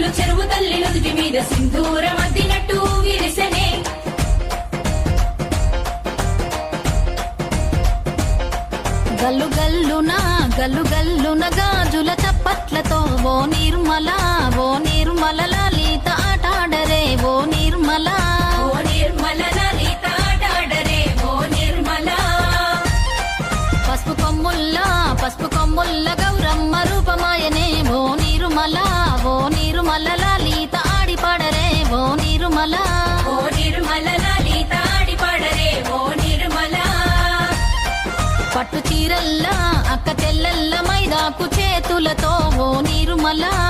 కలువ పూలు చెరువు తల్లి నుదుటి మీద సింధూరం అద్దినట్టు విరిసనే. గల్లు గల్లున గల్లు గల్లున గాజుల చప్పట్లతో ఓ నిర్మల ఓ నిర్మల నిర్మల ఓ నిర్మల లలిత ఆడిపాడరే ఓ నిర్మల పట్టు చీరల్లా అక్క చెల్లెల్ల మైదాకు చేతులతో ఓ నిర్మల ఓ నిర్మల